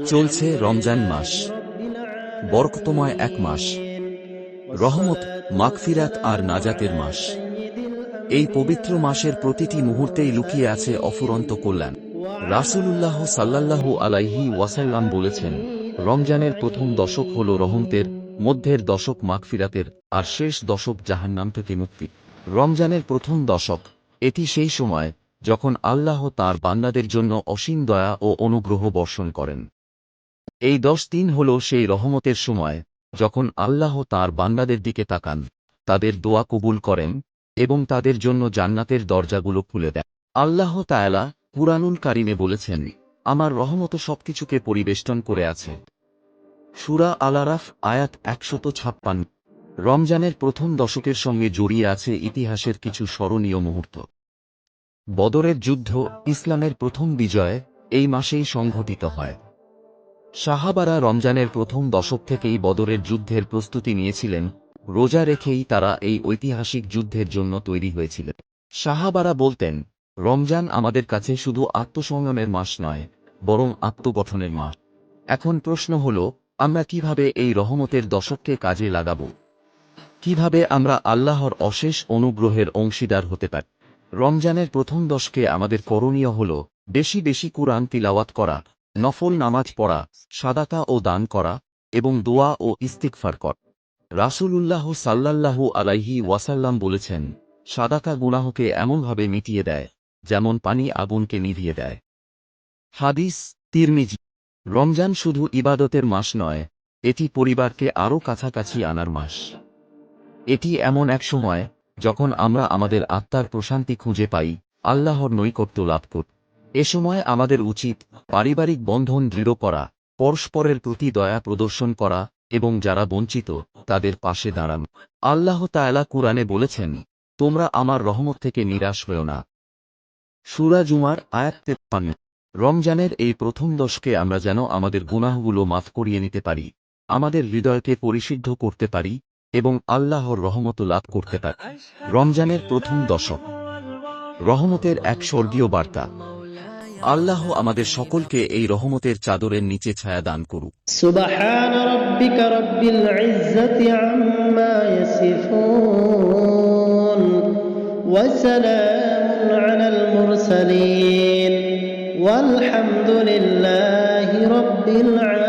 চলছে রমজান মাস। বরকতময় এক মাস। রহমত, মাগফিরাত আর নাজাতের মাস। এই পবিত্র মাসের প্রতিটি মুহূর্তেই লুকিয়ে আছে অফুরন্ত কল্যাণ। রাসূলুল্লাহ সাল্লাল্লাহু আলাইহি ওয়াসাল্লাম বলেছেন, রমজানের প্রথম দশক হল রহমতের, মধ্যের দশক মাগফিরাতের, আর শেষ দশক জাহান্নাম থেকে মুক্তি। রমজানের প্রথম দশক, এটি সেই সময় যখন আল্লাহ তার বান্নাদের জন্য অসীম দয়া ও অনুগ্রহ বর্ষণ করেন। এই দশ দিন হল সেই রহমতের সময়, যখন আল্লাহ তার বান্দাদের দিকে তাকান, তাদের দোয়া কবুল করেন, এবং তাদের জন্য জান্নাতের দরজাগুলো খুলে দেন। আল্লাহ তায়ালা কুরআনুল কারিমে বলেছেন, আমার রহমত সবকিছুকে পরিবেষ্টন করে আছে। সুরা আলারাফ আয়াত একশত ছাপ্পান্ন। রমজানের প্রথম দশকের সঙ্গে জড়িয়ে আছে ইতিহাসের কিছু স্মরণীয় মুহূর্ত। বদরের যুদ্ধ, ইসলামের প্রথম বিজয়, এই মাসেই সংঘটিত হয়। সাহাবারা রমজানের প্রথম দশক থেকেই বদরের যুদ্ধের প্রস্তুতি নিয়েছিলেন, রোজা রেখেই তারা এই ঐতিহাসিক যুদ্ধের জন্য তৈরি হয়েছিলেন। সাহাবারা বলতেন, রমজান আমাদের কাছে শুধু আত্মসংযমের মাস নয়, বরং আত্মগঠনের মাস। এখন প্রশ্ন হল, আমরা কীভাবে এই রহমতের দশককে কাজে লাগাব? কীভাবে আমরা আল্লাহর অশেষ অনুগ্রহের অংশীদার হতে পারি? রমজানের প্রথম দশকে আমাদের করণীয় হল, বেশি বেশি কুরআন তিলাওয়াত করা নফল নামাজ পড়া, সাদাকা ও দান করা এবং দোয়া ও ইস্তিকফার কর। রাসূলুল্লাহ সাল্লাল্লাহু আলাইহি ওয়াসাল্লাম বলেছেন, সাদাকা গুনাহকে এমনভাবে মিটিয়ে দেয় যেমন পানি আগুনকে নিভিয়ে দেয়। হাদিস, তিরমিজি, রমজান শুধু ইবাদতের মাস নয়, এটি পরিবারকে আরও কাছাকাছি আনার মাস। এটি এমন এক সময় যখন আমরা আমাদের আত্মার প্রশান্তি খুঁজে পাই, আল্লাহর নৈকট্য লাভ করি এ সময় আমাদের উচিত পারিবারিক বন্ধন দৃঢ় করা, পরস্পরের প্রতি দয়া প্রদর্শন করা এবং যারা বঞ্চিত, তাদের পাশে দাঁড়ানো। আল্লাহ তায়ালা কুরআনে বলেছেন, তোমরা আমার রহমত থেকে নিরাশ হও না। সুরা জুমার আয়াত তেপ্পান্ন। রমজানের এই প্রথম দশকে আমরা যেন আমাদের গুনাহগুলো মাফ করিয়ে নিতে পারি, আমাদের হৃদয়কে পরিশুদ্ধ করতে পারি এবং আল্লাহর রহমত লাভ করতে পারি। রমজানের প্রথম দশক। রহমতের এক স্বর্গীয় বার্তা। আল্লাহ আমাদের সকলকে এই রহমতের চাদরের নিচে ছায়া দান করুক سبحان ربك رب العزة عما يصفون وسلام على المرسلين والحمد لله رب العالمين